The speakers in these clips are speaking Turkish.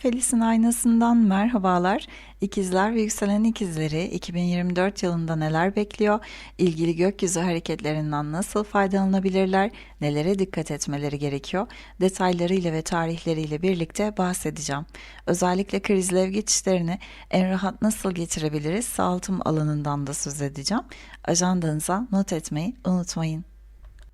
Felis'in aynasından merhabalar. İkizler ve yükselen ikizleri 2024 yılında neler bekliyor? İlgili gökyüzü hareketlerinden nasıl faydalanabilirler? Nelere dikkat etmeleri gerekiyor? Detaylarıyla ve tarihleriyle birlikte bahsedeceğim. Özellikle krizlev geçişlerini en rahat nasıl geçirebiliriz? Sağaltım alanından da söz edeceğim. Ajandanıza not etmeyi unutmayın.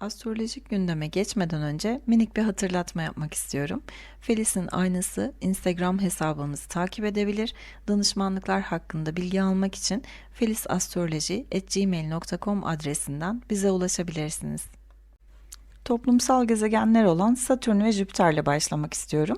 Astrolojik gündeme geçmeden önce minik bir hatırlatma yapmak istiyorum. Felis'in aynası Instagram hesabımızı takip edebilir. Danışmanlıklar hakkında bilgi almak için felisastroloji.gmail.com adresinden bize ulaşabilirsiniz toplumsal gezegenler olan Satürn ve Jüpiter'le başlamak istiyorum.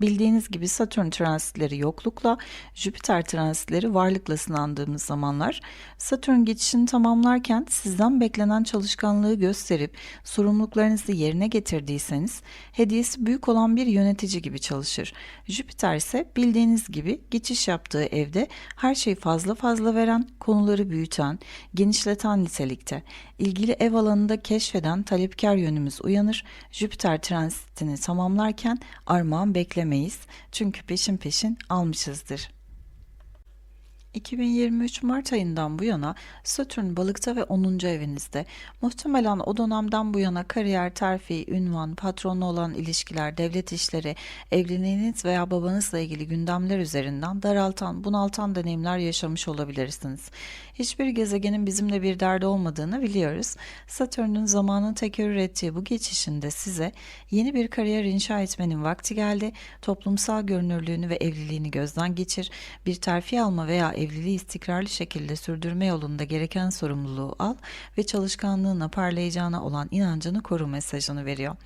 Bildiğiniz gibi Satürn transitleri yoklukla, Jüpiter transitleri varlıkla sınandığımız zamanlar. Satürn geçişini tamamlarken sizden beklenen çalışkanlığı gösterip sorumluluklarınızı yerine getirdiyseniz hediyesi büyük olan bir yönetici gibi çalışır. Jüpiter ise bildiğiniz gibi geçiş yaptığı evde her şeyi fazla fazla veren, konuları büyüten, genişleten nitelikte. İlgili ev alanında keşfeden talepkar yönümüz zihnimiz uyanır. Jüpiter transitini tamamlarken armağan beklemeyiz. Çünkü peşin peşin almışızdır. 2023 Mart ayından bu yana Satürn balıkta ve 10. evinizde. Muhtemelen o dönemden bu yana kariyer, terfi, ünvan, patronla olan ilişkiler, devlet işleri, evliliğiniz veya babanızla ilgili gündemler üzerinden daraltan, bunaltan deneyimler yaşamış olabilirsiniz. Hiçbir gezegenin bizimle bir derdi olmadığını biliyoruz. Satürn'ün zamanın tekerrür ettiği bu geçişinde size yeni bir kariyer inşa etmenin vakti geldi. Toplumsal görünürlüğünü ve evliliğini gözden geçir. Bir terfi alma veya evliliği istikrarlı şekilde sürdürme yolunda gereken sorumluluğu al ve çalışkanlığına parlayacağına olan inancını koru mesajını veriyor.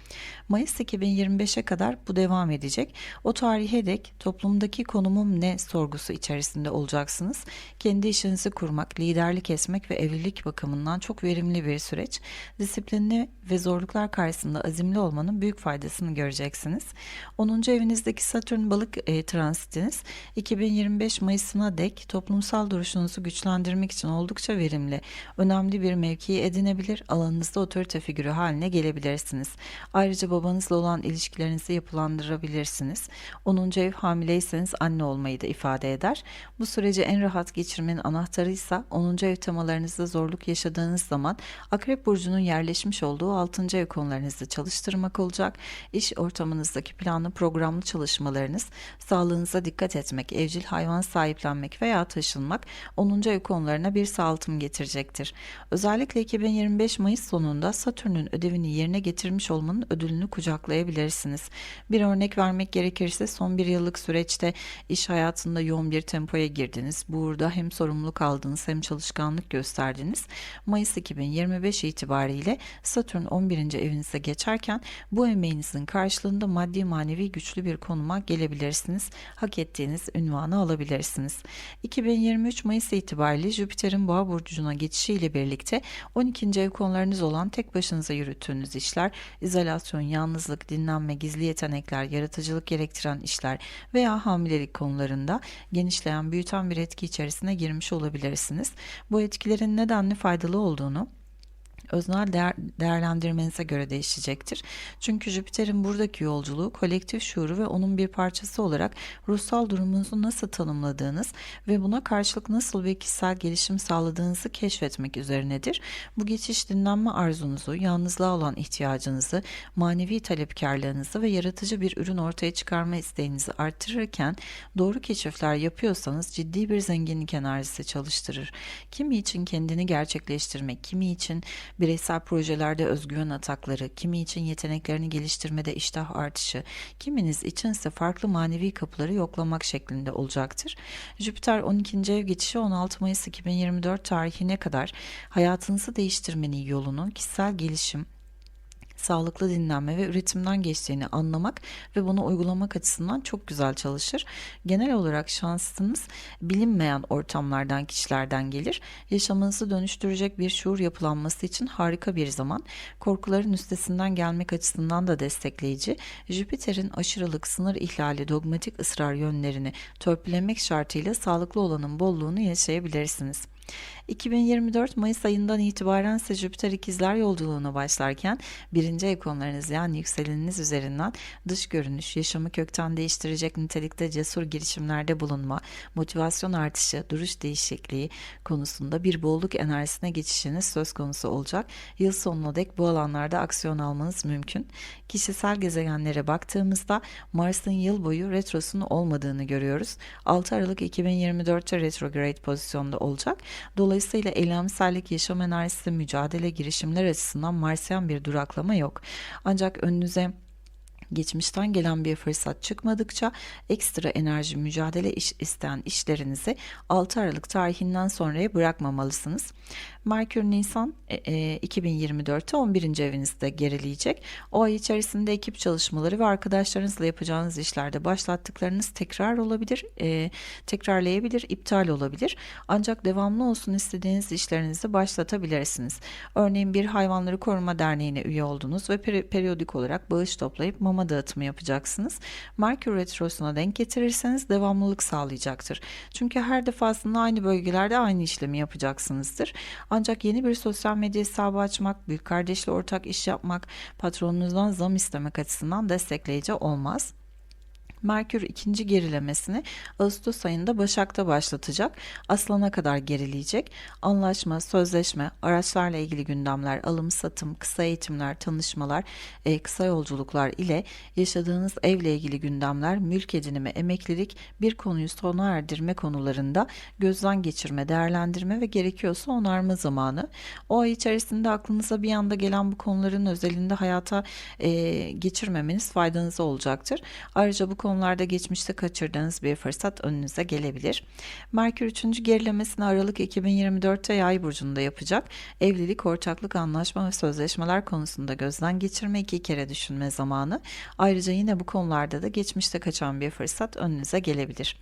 Mayıs 2025'e kadar bu devam edecek. O tarihe dek toplumdaki konumum ne sorgusu içerisinde olacaksınız. Kendi işinizi kurmak, liderlik etmek ve evlilik bakımından çok verimli bir süreç. Disiplinli ve zorluklar karşısında azimli olmanın büyük faydasını göreceksiniz. 10. evinizdeki Satürn balık e, transitiniz 2025 Mayıs'ına dek toplumsal duruşunuzu güçlendirmek için oldukça verimli. Önemli bir mevkiyi edinebilir, alanınızda otorite figürü haline gelebilirsiniz. Ayrıca babanızla olan ilişkilerinizi yapılandırabilirsiniz. 10. ev hamileyseniz anne olmayı da ifade eder. Bu süreci en rahat geçirmenin anahtarı ise 10. ev temalarınızda zorluk yaşadığınız zaman Akrep Burcu'nun yerleşmiş olduğu 6. ev konularınızı çalıştırmak olacak. İş ortamınızdaki planlı programlı çalışmalarınız, sağlığınıza dikkat etmek, evcil hayvan sahiplenmek veya taşınmak 10. ev konularına bir sağaltım getirecektir. Özellikle 2025 Mayıs sonunda Satürn'ün ödevini yerine getirmiş olmanın ödülünü kucaklayabilirsiniz. Bir örnek vermek gerekirse son bir yıllık süreçte iş hayatında yoğun bir tempoya girdiniz. Burada hem sorumluluk aldınız hem çalışkanlık gösterdiniz. Mayıs 2025 itibariyle Satürn 11. evinize geçerken bu emeğinizin karşılığında maddi manevi güçlü bir konuma gelebilirsiniz. Hak ettiğiniz ünvanı alabilirsiniz. 2023 Mayıs itibariyle Jüpiter'in Boğa burcuna geçişiyle birlikte 12. ev konularınız olan tek başınıza yürüttüğünüz işler, izolasyon, yalnızlık, dinlenme, gizli yetenekler, yaratıcılık gerektiren işler veya hamilelik konularında genişleyen, büyüten bir etki içerisine girmiş olabilirsiniz. Bu etkilerin nedenli faydalı olduğunu öznel değer, değerlendirmenize göre değişecektir. Çünkü Jüpiter'in buradaki yolculuğu kolektif şuuru ve onun bir parçası olarak ruhsal durumunuzu nasıl tanımladığınız ve buna karşılık nasıl bir kişisel gelişim sağladığınızı keşfetmek üzerinedir. Bu geçiş dinlenme arzunuzu, yalnızlığa olan ihtiyacınızı, manevi talepkarlığınızı ve yaratıcı bir ürün ortaya çıkarma isteğinizi artırırken doğru keşifler yapıyorsanız ciddi bir zenginlik enerjisi çalıştırır. Kimi için kendini gerçekleştirmek, kimi için bireysel projelerde özgüven atakları, kimi için yeteneklerini geliştirmede iştah artışı, kiminiz için ise farklı manevi kapıları yoklamak şeklinde olacaktır. Jüpiter 12. ev geçişi 16 Mayıs 2024 tarihine kadar hayatınızı değiştirmenin yolunu kişisel gelişim, sağlıklı dinlenme ve üretimden geçtiğini anlamak ve bunu uygulamak açısından çok güzel çalışır. Genel olarak şansınız bilinmeyen ortamlardan, kişilerden gelir. Yaşamınızı dönüştürecek bir şuur yapılanması için harika bir zaman. Korkuların üstesinden gelmek açısından da destekleyici. Jüpiter'in aşırılık, sınır ihlali, dogmatik ısrar yönlerini törpülemek şartıyla sağlıklı olanın bolluğunu yaşayabilirsiniz. 2024 Mayıs ayından itibaren ise Jüpiter ikizler yolculuğuna başlarken birinci ev konularınız yani yükseleniniz üzerinden dış görünüş, yaşamı kökten değiştirecek nitelikte cesur girişimlerde bulunma, motivasyon artışı, duruş değişikliği konusunda bir bolluk enerjisine geçişiniz söz konusu olacak. Yıl sonuna dek bu alanlarda aksiyon almanız mümkün. Kişisel gezegenlere baktığımızda Mars'ın yıl boyu retrosunun olmadığını görüyoruz. 6 Aralık 2024'te retrograde pozisyonda olacak. Dolayısıyla eylemsellik, yaşam enerjisi, mücadele, girişimler açısından Marsyan bir duraklama yok. Ancak önünüze geçmişten gelen bir fırsat çıkmadıkça ekstra enerji mücadele iş isteyen işlerinizi 6 Aralık tarihinden sonraya bırakmamalısınız. Merkür Nisan e, e, 2024'te 11. evinizde gerileyecek. O ay içerisinde ekip çalışmaları ve arkadaşlarınızla yapacağınız işlerde başlattıklarınız tekrar olabilir, e, tekrarlayabilir, iptal olabilir. Ancak devamlı olsun istediğiniz işlerinizi başlatabilirsiniz. Örneğin bir hayvanları koruma derneğine üye oldunuz ve peri periyodik olarak bağış toplayıp mama dağıtımı yapacaksınız. Merkür Retrosu'na denk getirirseniz devamlılık sağlayacaktır. Çünkü her defasında aynı bölgelerde aynı işlemi yapacaksınızdır. Ancak yeni bir sosyal medya hesabı açmak, büyük kardeşle ortak iş yapmak, patronunuzdan zam istemek açısından destekleyici olmaz. Merkür ikinci gerilemesini Ağustos ayında Başak'ta başlatacak. Aslan'a kadar gerileyecek. Anlaşma, sözleşme, araçlarla ilgili gündemler, alım, satım, kısa eğitimler, tanışmalar, e, kısa yolculuklar ile yaşadığınız evle ilgili gündemler, mülk edinimi, emeklilik, bir konuyu sona erdirme konularında gözden geçirme, değerlendirme ve gerekiyorsa onarma zamanı. O ay içerisinde aklınıza bir anda gelen bu konuların özelinde hayata e, geçirmemeniz faydanıza olacaktır. Ayrıca bu konu konularda geçmişte kaçırdığınız bir fırsat önünüze gelebilir. Merkür 3. gerilemesini Aralık 2024'te Yay burcunda yapacak. Evlilik, ortaklık, anlaşma ve sözleşmeler konusunda gözden geçirme iki kere düşünme zamanı. Ayrıca yine bu konularda da geçmişte kaçan bir fırsat önünüze gelebilir.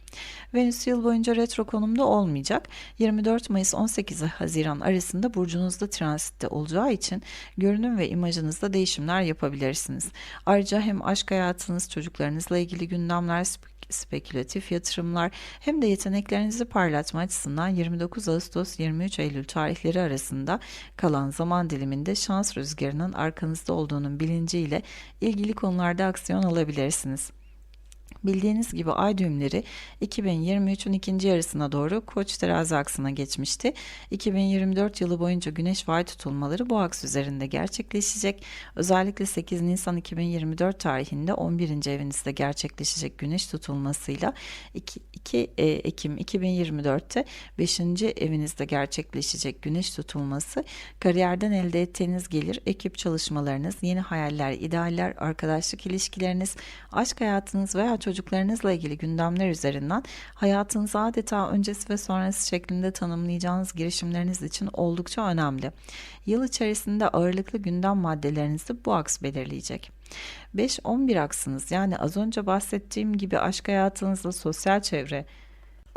Venüs yıl boyunca retro konumda olmayacak. 24 Mayıs 18 Haziran arasında burcunuzda transitte olacağı için görünüm ve imajınızda değişimler yapabilirsiniz. Ayrıca hem aşk hayatınız, çocuklarınızla ilgili gün gündemler, spekülatif yatırımlar hem de yeteneklerinizi parlatma açısından 29 Ağustos 23 Eylül tarihleri arasında kalan zaman diliminde şans rüzgarının arkanızda olduğunun bilinciyle ilgili konularda aksiyon alabilirsiniz. Bildiğiniz gibi ay düğümleri 2023'ün ikinci yarısına doğru Koç terazi aksına geçmişti. 2024 yılı boyunca güneş ve ay tutulmaları bu aks üzerinde gerçekleşecek. Özellikle 8 Nisan 2024 tarihinde 11. evinizde gerçekleşecek güneş tutulmasıyla 2, 2 e, Ekim 2024'te 5. evinizde gerçekleşecek güneş tutulması kariyerden elde ettiğiniz gelir, ekip çalışmalarınız, yeni hayaller, idealler, arkadaşlık ilişkileriniz, aşk hayatınız veya çocuk çocuklarınızla ilgili gündemler üzerinden hayatınızı adeta öncesi ve sonrası şeklinde tanımlayacağınız girişimleriniz için oldukça önemli. Yıl içerisinde ağırlıklı gündem maddelerinizi bu aks belirleyecek. 5-11 aksınız yani az önce bahsettiğim gibi aşk hayatınızla sosyal çevre,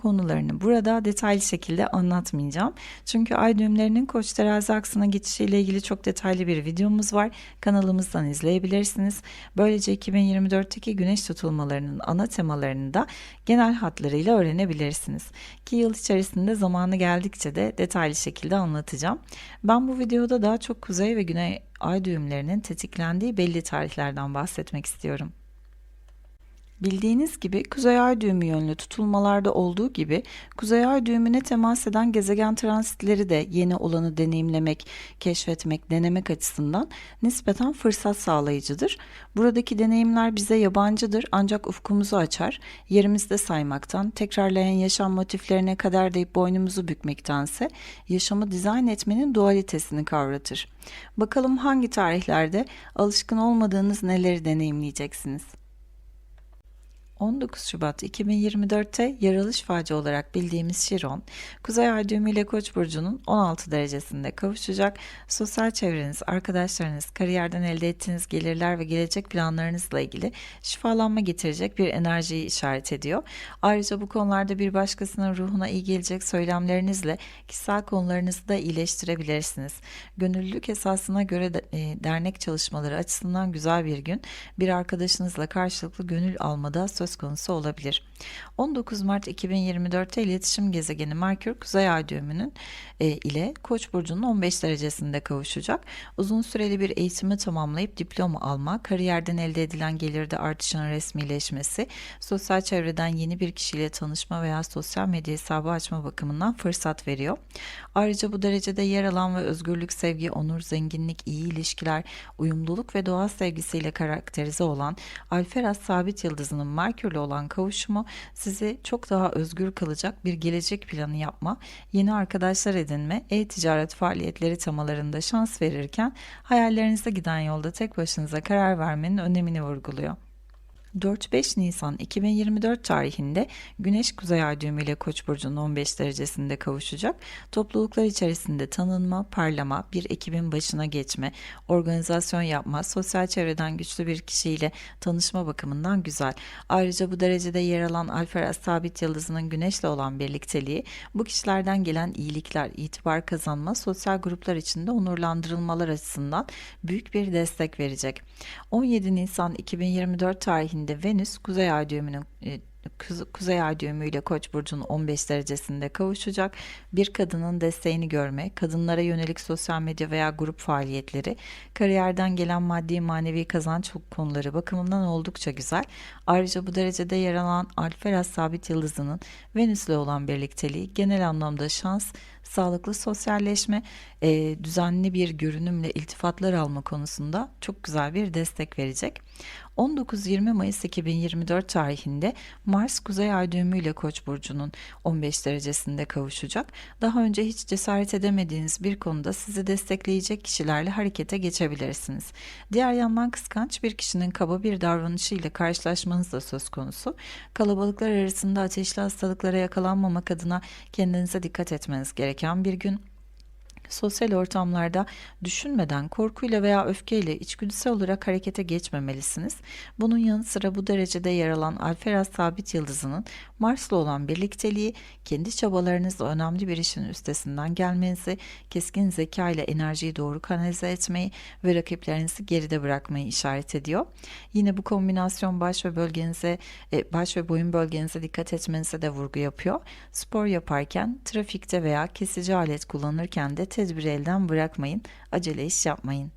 konularını burada detaylı şekilde anlatmayacağım. Çünkü ay düğümlerinin koç terazi aksına geçişiyle ilgili çok detaylı bir videomuz var. Kanalımızdan izleyebilirsiniz. Böylece 2024'teki güneş tutulmalarının ana temalarını da genel hatlarıyla öğrenebilirsiniz. Ki yıl içerisinde zamanı geldikçe de detaylı şekilde anlatacağım. Ben bu videoda daha çok kuzey ve güney ay düğümlerinin tetiklendiği belli tarihlerden bahsetmek istiyorum. Bildiğiniz gibi kuzey ay düğümü yönlü tutulmalarda olduğu gibi kuzey ay düğümüne temas eden gezegen transitleri de yeni olanı deneyimlemek, keşfetmek, denemek açısından nispeten fırsat sağlayıcıdır. Buradaki deneyimler bize yabancıdır ancak ufkumuzu açar, yerimizde saymaktan, tekrarlayan yaşam motiflerine kadar deyip boynumuzu bükmektense yaşamı dizayn etmenin dualitesini kavratır. Bakalım hangi tarihlerde alışkın olmadığınız neleri deneyimleyeceksiniz? 19 Şubat 2024'te yaralış facı olarak bildiğimiz Şiron, Kuzey Ay düğümü ile Koç burcunun 16 derecesinde kavuşacak. Sosyal çevreniz, arkadaşlarınız, kariyerden elde ettiğiniz gelirler ve gelecek planlarınızla ilgili şifalanma getirecek bir enerjiyi işaret ediyor. Ayrıca bu konularda bir başkasının ruhuna iyi gelecek söylemlerinizle kişisel konularınızı da iyileştirebilirsiniz. Gönüllülük esasına göre de, e, dernek çalışmaları açısından güzel bir gün. Bir arkadaşınızla karşılıklı gönül almada söz söz konusu olabilir. 19 Mart 2024'te iletişim gezegeni Merkür Kuzey Ay düğümünün e, ile Koç burcunun 15 derecesinde kavuşacak. Uzun süreli bir eğitimi tamamlayıp diploma alma, kariyerden elde edilen gelirde artışın resmileşmesi, sosyal çevreden yeni bir kişiyle tanışma veya sosyal medya hesabı açma bakımından fırsat veriyor. Ayrıca bu derecede yer alan ve özgürlük, sevgi, onur, zenginlik, iyi ilişkiler, uyumluluk ve doğa sevgisiyle karakterize olan Alferas sabit yıldızının Merkürle olan kavuşumu sizi çok daha özgür kılacak bir gelecek planı yapma, yeni arkadaşlar edinme, e-ticaret faaliyetleri temalarında şans verirken hayallerinize giden yolda tek başınıza karar vermenin önemini vurguluyor. 4-5 Nisan 2024 tarihinde Güneş Kuzey Ay düğümü ile Koç burcunun 15 derecesinde kavuşacak. Topluluklar içerisinde tanınma, parlama, bir ekibin başına geçme, organizasyon yapma, sosyal çevreden güçlü bir kişiyle tanışma bakımından güzel. Ayrıca bu derecede yer alan Alferaz sabit yıldızının Güneşle olan birlikteliği bu kişilerden gelen iyilikler, itibar kazanma, sosyal gruplar içinde onurlandırılmalar açısından büyük bir destek verecek. 17 Nisan 2024 tarihinde Venüs Kuzey Ay düğümünün e, Kuzey Ay düğümü ile Koç burcunun 15 derecesinde kavuşacak. Bir kadının desteğini görme, kadınlara yönelik sosyal medya veya grup faaliyetleri, kariyerden gelen maddi manevi kazanç konuları bakımından oldukça güzel. Ayrıca bu derecede yer alan Alferas sabit yıldızının Venüs'le olan birlikteliği genel anlamda şans, sağlıklı sosyalleşme, e, düzenli bir görünümle iltifatlar alma konusunda çok güzel bir destek verecek. 19-20 Mayıs 2024 tarihinde Mars Kuzey Ay düğümü ile Koç burcunun 15 derecesinde kavuşacak. Daha önce hiç cesaret edemediğiniz bir konuda sizi destekleyecek kişilerle harekete geçebilirsiniz. Diğer yandan kıskanç bir kişinin kaba bir davranışıyla karşılaşmanız da söz konusu. Kalabalıklar arasında ateşli hastalıklara yakalanmamak adına kendinize dikkat etmeniz gereken bir gün. Sosyal ortamlarda düşünmeden, korkuyla veya öfkeyle içgüdüsel olarak harekete geçmemelisiniz. Bunun yanı sıra bu derecede yer alan Alferaz sabit yıldızının Mars'la olan birlikteliği kendi çabalarınızla önemli bir işin üstesinden gelmenizi, keskin zeka ile enerjiyi doğru kanalize etmeyi ve rakiplerinizi geride bırakmayı işaret ediyor. Yine bu kombinasyon baş ve bölgenize, e, baş ve boyun bölgenize dikkat etmenize de vurgu yapıyor. Spor yaparken, trafikte veya kesici alet kullanırken de tedbiri elden bırakmayın, acele iş yapmayın.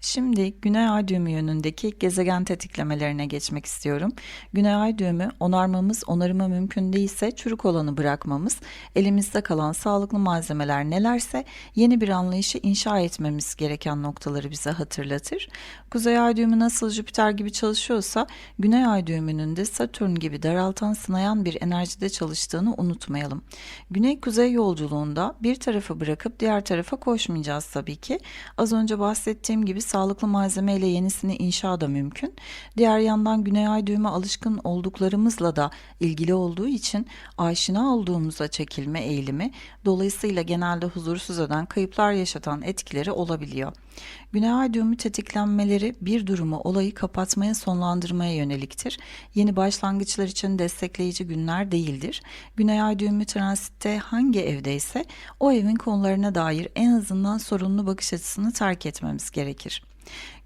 Şimdi Güney Ay düğümü yönündeki gezegen tetiklemelerine geçmek istiyorum. Güney Ay düğümü onarmamız, onarımı mümkün değilse çürük olanı bırakmamız, elimizde kalan sağlıklı malzemeler nelerse yeni bir anlayışı inşa etmemiz gereken noktaları bize hatırlatır. Kuzey Ay düğümü nasıl Jüpiter gibi çalışıyorsa Güney Ay düğümünün de Satürn gibi daraltan sınayan bir enerjide çalıştığını unutmayalım. Güney-Kuzey yolculuğunda bir tarafı bırakıp diğer tarafa koşmayacağız tabii ki. Az önce bahsettiğim gibi sağlıklı malzeme ile yenisini inşa da mümkün. Diğer yandan güney ay düğme alışkın olduklarımızla da ilgili olduğu için aşina olduğumuza çekilme eğilimi dolayısıyla genelde huzursuz eden kayıplar yaşatan etkileri olabiliyor. Güney ay düğümü tetiklenmeleri bir durumu olayı kapatmaya sonlandırmaya yöneliktir. Yeni başlangıçlar için destekleyici günler değildir. Güney ay düğümü transitte hangi evdeyse o evin konularına dair en azından sorunlu bakış açısını terk etmemiz gerekir.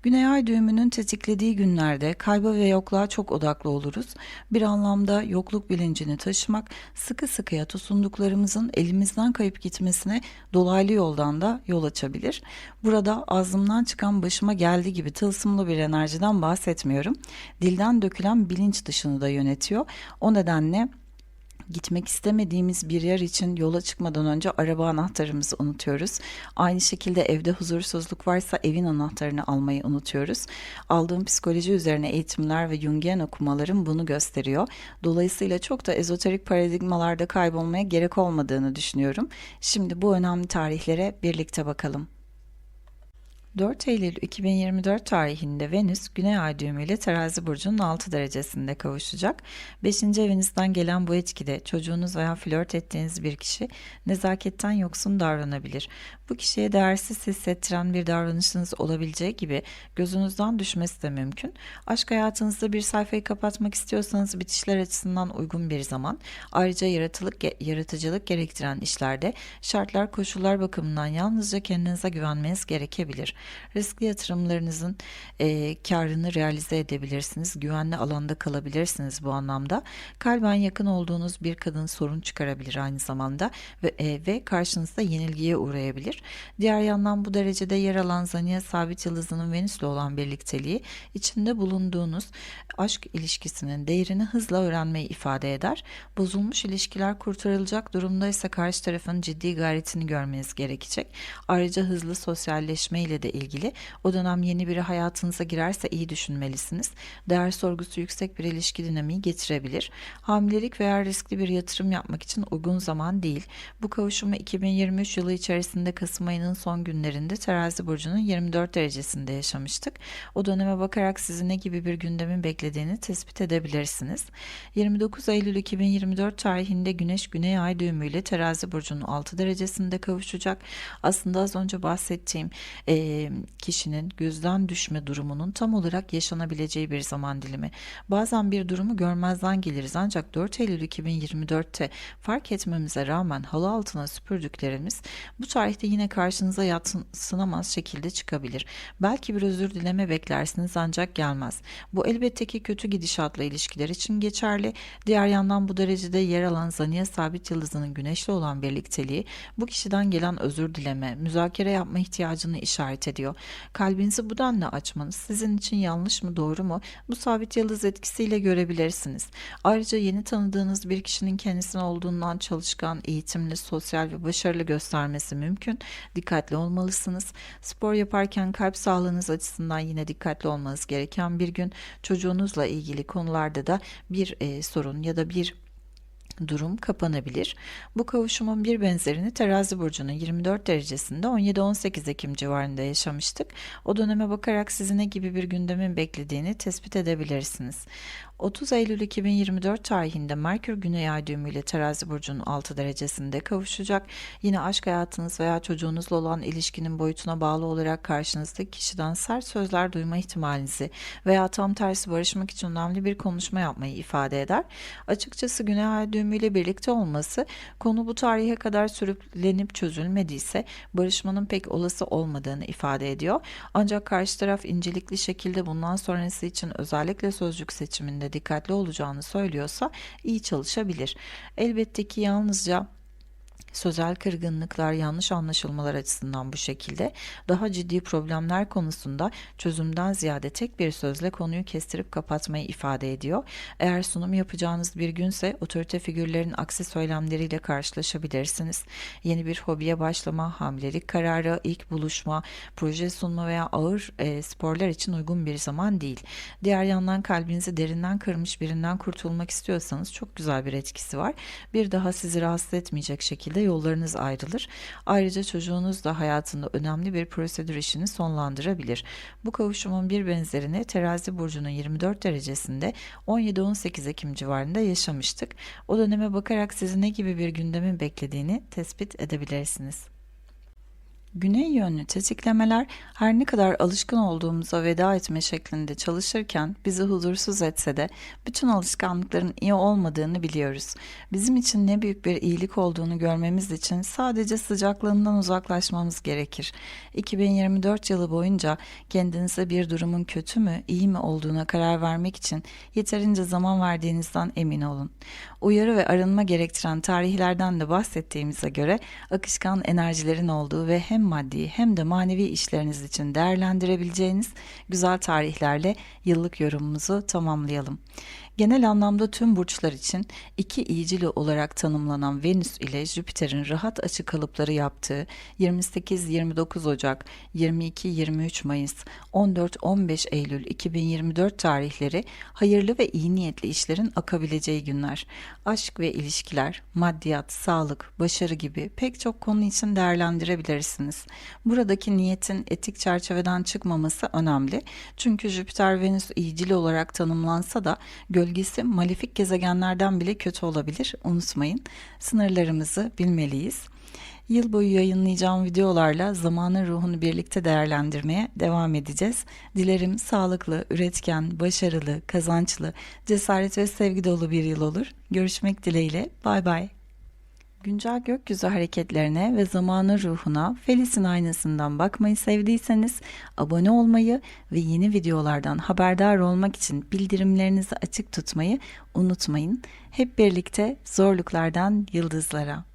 Güney ay düğümünün tetiklediği günlerde kayba ve yokluğa çok odaklı oluruz. Bir anlamda yokluk bilincini taşımak sıkı sıkıya tutunduklarımızın elimizden kayıp gitmesine dolaylı yoldan da yol açabilir. Burada ağzımdan çıkan başıma geldi gibi tılsımlı bir enerjiden bahsetmiyorum. Dilden dökülen bilinç dışını da yönetiyor. O nedenle Gitmek istemediğimiz bir yer için yola çıkmadan önce araba anahtarımızı unutuyoruz. Aynı şekilde evde huzursuzluk varsa evin anahtarını almayı unutuyoruz. Aldığım psikoloji üzerine eğitimler ve Jungian okumalarım bunu gösteriyor. Dolayısıyla çok da ezoterik paradigmalarda kaybolmaya gerek olmadığını düşünüyorum. Şimdi bu önemli tarihlere birlikte bakalım. 4 Eylül 2024 tarihinde Venüs Güney Ay düğümüyle Terazi burcunun 6 derecesinde kavuşacak. 5. evinizden gelen bu etkide çocuğunuz veya flört ettiğiniz bir kişi nezaketten yoksun davranabilir. Bu kişiye değersiz hissettiren bir davranışınız olabileceği gibi gözünüzden düşmesi de mümkün. Aşk hayatınızda bir sayfayı kapatmak istiyorsanız bitişler açısından uygun bir zaman. Ayrıca yaratılık, yaratıcılık gerektiren işlerde şartlar koşullar bakımından yalnızca kendinize güvenmeniz gerekebilir. Riskli yatırımlarınızın e, karını realize edebilirsiniz. Güvenli alanda kalabilirsiniz bu anlamda. Kalben yakın olduğunuz bir kadın sorun çıkarabilir aynı zamanda ve, e, ve karşınızda yenilgiye uğrayabilir. Diğer yandan bu derecede yer alan Zaniye sabit yıldızının Venüs'le olan birlikteliği içinde bulunduğunuz aşk ilişkisinin değerini hızla öğrenmeyi ifade eder. Bozulmuş ilişkiler kurtarılacak durumda ise karşı tarafın ciddi gayretini görmeniz gerekecek. Ayrıca hızlı sosyalleşme ile de ilgili o dönem yeni biri hayatınıza girerse iyi düşünmelisiniz. Değer sorgusu yüksek bir ilişki dinamiği getirebilir. Hamilelik veya riskli bir yatırım yapmak için uygun zaman değil. Bu kavuşumu 2023 yılı içerisinde Kasım ayının son günlerinde Terazi burcunun 24 derecesinde yaşamıştık. O döneme bakarak sizi ne gibi bir gündemin beklediğini tespit edebilirsiniz. 29 Eylül 2024 tarihinde Güneş Güney Ay düğümüyle Terazi burcunun 6 derecesinde kavuşacak. Aslında az önce bahsettiğim e, kişinin gözden düşme durumunun tam olarak yaşanabileceği bir zaman dilimi. Bazen bir durumu görmezden geliriz ancak 4 Eylül 2024'te fark etmemize rağmen halı altına süpürdüklerimiz bu tarihte yine karşınıza yatsınamaz şekilde çıkabilir. Belki bir özür dileme beklersiniz ancak gelmez. Bu elbette ki kötü gidişatla ilişkiler için geçerli. Diğer yandan bu derecede yer alan Zaniye sabit yıldızının güneşle olan birlikteliği bu kişiden gelen özür dileme, müzakere yapma ihtiyacını işaret ediyor. Kalbinizi bu denli açmanız sizin için yanlış mı doğru mu bu sabit yıldız etkisiyle görebilirsiniz. Ayrıca yeni tanıdığınız bir kişinin kendisine olduğundan çalışkan, eğitimli, sosyal ve başarılı göstermesi mümkün. Dikkatli olmalısınız. Spor yaparken kalp sağlığınız açısından yine dikkatli olmanız gereken bir gün çocuğunuzla ilgili konularda da bir e, sorun ya da bir durum kapanabilir. Bu kavuşumun bir benzerini Terazi burcunun 24 derecesinde 17-18 Ekim civarında yaşamıştık. O döneme bakarak sizi ne gibi bir gündemin beklediğini tespit edebilirsiniz. 30 Eylül 2024 tarihinde Merkür Güney Ay düğümüyle Terazi burcunun 6 derecesinde kavuşacak. Yine aşk hayatınız veya çocuğunuzla olan ilişkinin boyutuna bağlı olarak karşınızdaki kişiden sert sözler duyma ihtimalinizi veya tam tersi barışmak için önemli bir konuşma yapmayı ifade eder. Açıkçası Güney Ay düğümüyle birlikte olması konu bu tarihe kadar sürüklenip çözülmediyse barışmanın pek olası olmadığını ifade ediyor. Ancak karşı taraf incelikli şekilde bundan sonrası için özellikle sözcük seçiminde dikkatli olacağını söylüyorsa iyi çalışabilir. Elbette ki yalnızca sözel kırgınlıklar, yanlış anlaşılmalar açısından bu şekilde daha ciddi problemler konusunda çözümden ziyade tek bir sözle konuyu kestirip kapatmayı ifade ediyor. Eğer sunum yapacağınız bir günse otorite figürlerin aksi söylemleriyle karşılaşabilirsiniz. Yeni bir hobiye başlama, hamilelik kararı, ilk buluşma, proje sunma veya ağır e, sporlar için uygun bir zaman değil. Diğer yandan kalbinizi derinden kırmış birinden kurtulmak istiyorsanız çok güzel bir etkisi var. Bir daha sizi rahatsız etmeyecek şekilde yollarınız ayrılır. Ayrıca çocuğunuz da hayatında önemli bir prosedür işini sonlandırabilir. Bu kavuşumun bir benzerini Terazi burcunun 24 derecesinde 17-18 Ekim civarında yaşamıştık. O döneme bakarak sizi ne gibi bir gündemin beklediğini tespit edebilirsiniz. Güney yönlü tetiklemeler her ne kadar alışkın olduğumuza veda etme şeklinde çalışırken bizi huzursuz etse de bütün alışkanlıkların iyi olmadığını biliyoruz. Bizim için ne büyük bir iyilik olduğunu görmemiz için sadece sıcaklığından uzaklaşmamız gerekir. 2024 yılı boyunca kendinize bir durumun kötü mü, iyi mi olduğuna karar vermek için yeterince zaman verdiğinizden emin olun. Uyarı ve arınma gerektiren tarihlerden de bahsettiğimize göre akışkan enerjilerin olduğu ve hem hem maddi hem de manevi işleriniz için değerlendirebileceğiniz güzel tarihlerle yıllık yorumumuzu tamamlayalım. Genel anlamda tüm burçlar için iki iyicili olarak tanımlanan Venüs ile Jüpiter'in rahat açı kalıpları yaptığı 28-29 Ocak, 22-23 Mayıs, 14-15 Eylül 2024 tarihleri hayırlı ve iyi niyetli işlerin akabileceği günler. Aşk ve ilişkiler, maddiyat, sağlık, başarı gibi pek çok konu için değerlendirebilirsiniz. Buradaki niyetin etik çerçeveden çıkmaması önemli. Çünkü Jüpiter Venüs iyicili olarak tanımlansa da gölgesi malefik gezegenlerden bile kötü olabilir. Unutmayın. Sınırlarımızı bilmeliyiz. Yıl boyu yayınlayacağım videolarla zamanın ruhunu birlikte değerlendirmeye devam edeceğiz. Dilerim sağlıklı, üretken, başarılı, kazançlı, cesaret ve sevgi dolu bir yıl olur. Görüşmek dileğiyle. Bay bay. Güncel gökyüzü hareketlerine ve zamanın ruhuna Felis'in aynasından bakmayı sevdiyseniz abone olmayı ve yeni videolardan haberdar olmak için bildirimlerinizi açık tutmayı unutmayın. Hep birlikte zorluklardan yıldızlara.